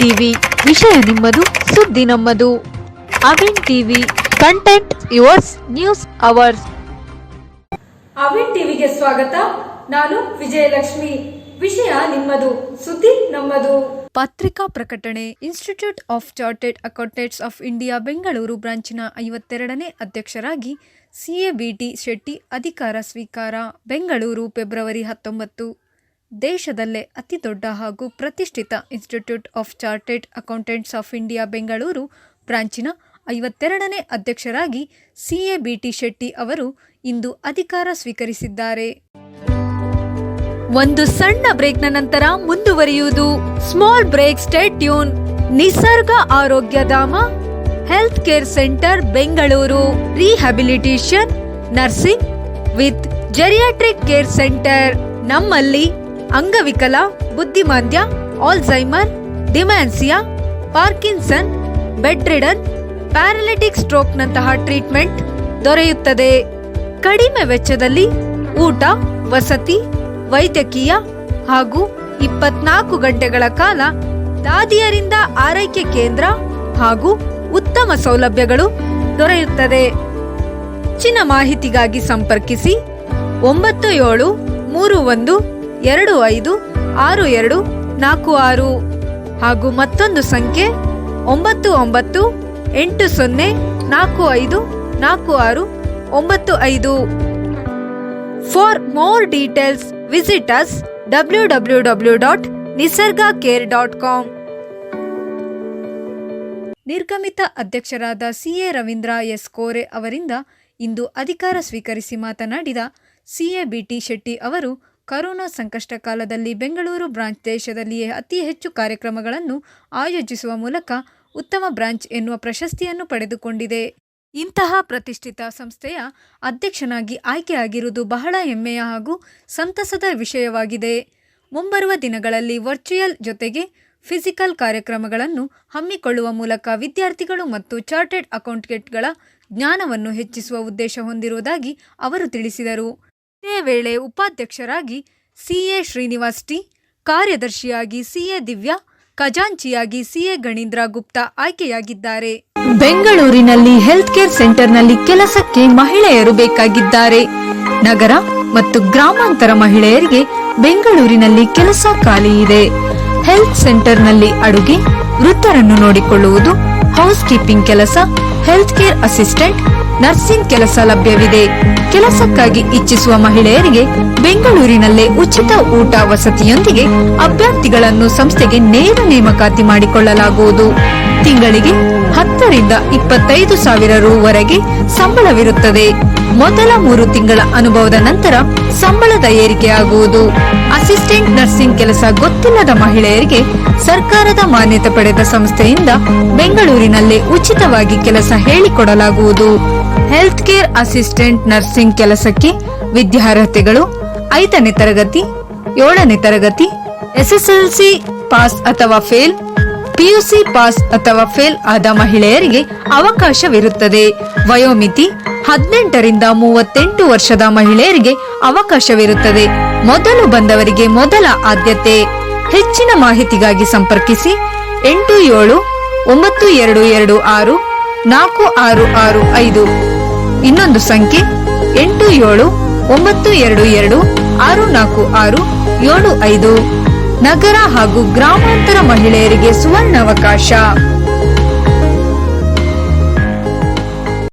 TV ವಿಷಯ ನಿಮ್ಮದು ಸುದ್ದಿ ನಮ್ಮದು. Avin TV content yours news ours Avin ಟಿವಿಗೆ ಸ್ವಾಗತ. ನಾನು ವಿಜಯಲಕ್ಷ್ಮಿ. ವಿಷಯ ನಿಮ್ಮದು ಸುದ್ದಿ ನಮ್ಮದು. ಪತ್ರಿಕಾ ಪ್ರಕಟಣೆ institute of chartered accountants of India Bengaluru ಬ್ರಾಂಚಿನ ಐವತ್ತೆರಡನೇ ಅಧ್ಯಕ್ಷರಾಗಿ ಸಿಎಬಿಟಿ ಶೆಟ್ಟಿ ಅಧಿಕಾರ ಸ್ವೀಕಾರ ಬೆಂಗಳೂರು ಫೆಬ್ರವರಿ ಹತ್ತೊಂಬತ್ತು. ದೇಶದಲ್ಲೇ ಅತಿದೊಡ್ಡ ಹಾಗೂ ಪ್ರತಿಷ್ಠಿತ institute of chartered accountants of India Bengaluru ಬ್ರಾಂಚಿನ ಐವತ್ತೆರಡನೇ ಅಧ್ಯಕ್ಷರಾಗಿ ಸಿಎಬಿಟಿ ಶೆಟ್ಟಿ ಅವರು ಇಂದು ಅಧಿಕಾರ ಸ್ವೀಕರಿಸಿದ್ದಾರೆ. ಒಂದು ಸಣ್ಣ ಬ್ರೇಕ್ನ ನಂತರ ಮುಂದುವರಿಯುವುದು small break stay tuned Nisarga Arogyadhama health care centre, Bengaluru, rehabilitation, nursing with geriatric care centre ನಮ್ಮಲ್ಲಿ ಅಂಗವಿಕಲ, ಬುದ್ಧಿಮಾಂದ್ಯ Alzheimer dementia Parkinson bedridden paralytic ಸ್ಟ್ರೋಕ್ನಂತಹ treatment ದೊರೆಯುತ್ತದೆ. ಕಡಿಮೆ ವೆಚ್ಚದಲ್ಲಿ ಊಟ, ವಸತಿ, ವೈದ್ಯಕೀಯ ಹಾಗೂ ಇಪ್ಪತ್ನಾಲ್ಕು ಗಂಟೆಗಳ ಕಾಲ ದಾದಿಯರಿಂದ ಆರೈಕೆ ಕೇಂದ್ರ ಹಾಗೂ ಉತ್ತಮ ಸೌಲಭ್ಯಗಳು ದೊರೆಯುತ್ತದೆ. ಹೆಚ್ಚಿನ ಮಾಹಿತಿಗಾಗಿ ಸಂಪರ್ಕಿಸಿ ಒಂಬತ್ತು ಏಳು ಮೂರು ಒಂದು ಎರಡು ಐದು, ಆರು ಎರಡು, ನಾಲ್ಕು ಆರು. ಹಾಗೂ ಮತ್ತೊಂದು ಸಂಖ್ಯೆ ಒಂಬತ್ತು ಒಂಬತ್ತು, ಎಂಟು ಸೊನ್ನೆ, ನಾಲ್ಕು ಐದು, ನಾಲ್ಕು ಆರು, ಒಂಬತ್ತು ಐದು. For more details visit us W W W dot Nisarga care dot com ನಿರ್ಗಮಿತ ಅಧ್ಯಕ್ಷರಾದ ಸಿಎ ರವೀಂದ್ರ ಎಸ್. ಕೋರೆ ಅವರಿಂದ ಇಂದು ಅಧಿಕಾರ ಸ್ವೀಕರಿಸಿ ಮಾತನಾಡಿದ ಸಿಎ ಬಿಟಿ ಶೆಟ್ಟಿ ಅವರು ಕರೋನಾ ಸಂಕಷ್ಟ ಕಾಲದಲ್ಲಿ ಬೆಂಗಳೂರು ಬ್ರಾಂಚ್ ದೇಶದಲ್ಲಿಯೇ ಅತಿ ಹೆಚ್ಚು ಕಾರ್ಯಕ್ರಮಗಳನ್ನು ಆಯೋಜಿಸುವ ಮೂಲಕ ಉತ್ತಮ ಬ್ರಾಂಚ್ ಎನ್ನುವ ಪ್ರಶಸ್ತಿಯನ್ನು ಪಡೆದುಕೊಂಡಿದೆ. ಇಂತಹ ಪ್ರತಿಷ್ಠಿತ ಸಂಸ್ಥೆಯ ಅಧ್ಯಕ್ಷನಾಗಿ ಆಯ್ಕೆಯಾಗಿರುವುದು ಬಹಳ ಹೆಮ್ಮೆಯ ಹಾಗೂ ಸಂತಸದ ವಿಷಯವಾಗಿದೆ. ಮುಂಬರುವ ದಿನಗಳಲ್ಲಿ ವರ್ಚುಯಲ್ ಜೊತೆಗೆ ಫಿಸಿಕಲ್ ಕಾರ್ಯಕ್ರಮಗಳನ್ನು ಹಮ್ಮಿಕೊಳ್ಳುವ ಮೂಲಕ ವಿದ್ಯಾರ್ಥಿಗಳು ಮತ್ತು ಚಾರ್ಟೆಡ್ ಅಕೌಂಟೆಂಟ್ಗಳ ಜ್ಞಾನವನ್ನು ಹೆಚ್ಚಿಸುವ ಉದ್ದೇಶ ಹೊಂದಿರುವುದಾಗಿ ಅವರು ತಿಳಿಸಿದರು. ಇದೇ ವೇಳೆ ಉಪಾಧ್ಯಕ್ಷರಾಗಿ ಸಿಎ ಶ್ರೀನಿವಾಸ್ ಟಿ, ಕಾರ್ಯದರ್ಶಿಯಾಗಿ ಸಿಎ ದಿವ್ಯಾ, ಖಜಾಂಚಿಯಾಗಿ ಸಿಎ ಗಣೀಂದ್ರ ಗುಪ್ತಾ ಆಯ್ಕೆಯಾಗಿದ್ದಾರೆ. ಬೆಂಗಳೂರಿನಲ್ಲಿ ಹೆಲ್ತ್ ಕೇರ್ ಸೆಂಟರ್ನಲ್ಲಿ ಕೆಲಸಕ್ಕೆ ಮಹಿಳೆಯರು ಬೇಕಾಗಿದ್ದಾರೆ. ನಗರ ಮತ್ತು ಗ್ರಾಮಾಂತರ ಮಹಿಳೆಯರಿಗೆ ಬೆಂಗಳೂರಿನಲ್ಲಿ ಕೆಲಸ ಖಾಲಿ ಇದೆ. ಹೆಲ್ತ್ ಸೆಂಟರ್ನಲ್ಲಿ ಅಡುಗೆ, ವೃತ್ತರನ್ನು ನೋಡಿಕೊಳ್ಳುವುದು, ಹೌಸ್ ಕೀಪಿಂಗ್ ಕೆಲಸ, ಹೆಲ್ತ್ ಕೇರ್ ಅಸಿಸ್ಟೆಂಟ್ ನರ್ಸಿಂಗ್ ಕೆಲಸ ಲಭ್ಯವಿದೆ. ಕೆಲಸಕ್ಕಾಗಿ ಇಚ್ಛಿಸುವ ಮಹಿಳೆಯರಿಗೆ ಬೆಂಗಳೂರಿನಲ್ಲೇ ಉಚಿತ ಊಟ ವಸತಿಯೊಂದಿಗೆ ಅಭ್ಯರ್ಥಿಗಳನ್ನು ಸಂಸ್ಥೆಗೆ ನೇರ ನೇಮಕಾತಿ ಮಾಡಿಕೊಳ್ಳಲಾಗುವುದು. ತಿಂಗಳಿಗೆ ಹತ್ತರಿಂದ ಇಪ್ಪತ್ತೈದು ಸಾವಿರ ರೂವರೆಗೆ ಸಂಬಳವಿರುತ್ತದೆ. ಮೊದಲ ಮೂರು ತಿಂಗಳ ಅನುಭವದ ನಂತರ ಸಂಬಳದ ಏರಿಕೆಯಾಗುವುದು ಅಸಿಸ್ಟೆಂಟ್ ನರ್ಸಿಂಗ್ ಕೆಲಸ ಗೊತ್ತಿಲ್ಲದ ಮಹಿಳೆಯರಿಗೆ ಸರ್ಕಾರದ ಮಾನ್ಯತೆ ಪಡೆದ ಸಂಸ್ಥೆಯಿಂದ ಬೆಂಗಳೂರಿನಲ್ಲೇ ಉಚಿತವಾಗಿ ಕೆಲಸ ಹೇಳಿಕೊಡಲಾಗುವುದು. ಹೆಲ್ತ್ ಕೇರ್ ಅಸಿಸ್ಟೆಂಟ್ ನರ್ಸಿಂಗ್ ಕೆಲಸಕ್ಕೆ ವಿದ್ಯಾರ್ಹತೆಗಳು ಐದನೇ ತರಗತಿ, ಏಳನೇ ತರಗತಿ, ಎಸ್ಎಸ್ಎಲ್ಸಿ ಪಾಸ್ ಅಥವಾ ಫೇಲ್, ಪಿಯುಸಿ ಪಾಸ್ ಅಥವಾ ಫೇಲ್ ಆದ ಮಹಿಳೆಯರಿಗೆ ಅವಕಾಶವಿರುತ್ತದೆ. ವಯೋಮಿತಿ ಹದಿನೆಂಟರಿಂದ ಮೂವತ್ತೆಂಟು ವರ್ಷದ ಮಹಿಳೆಯರಿಗೆ ಅವಕಾಶವಿರುತ್ತದೆ. ಮೊದಲು ಬಂದವರಿಗೆ ಮೊದಲ ಆದ್ಯತೆ. ಹೆಚ್ಚಿನ ಮಾಹಿತಿಗಾಗಿ ಸಂಪರ್ಕಿಸಿ ಎಂಟು ಏಳು ಒಂಬತ್ತು ಎರಡು ಎರಡು ಆರು ನಾಲ್ಕು ಆರು ಆರು ಐದು. ಇನ್ನೊಂದು ಸಂಖ್ಯೆ ಎಂಟು ಏಳು ಒಂಬತ್ತು ಎರಡು ಎರಡು ಆರು ನಾಲ್ಕು ಆರು ಏಳು ಐದು. ನಗರ ಹಾಗೂ ಗ್ರಾಮಾಂತರ ಮಹಿಳೆಯರಿಗೆ ಸುವರ್ಣಾವಕಾಶ.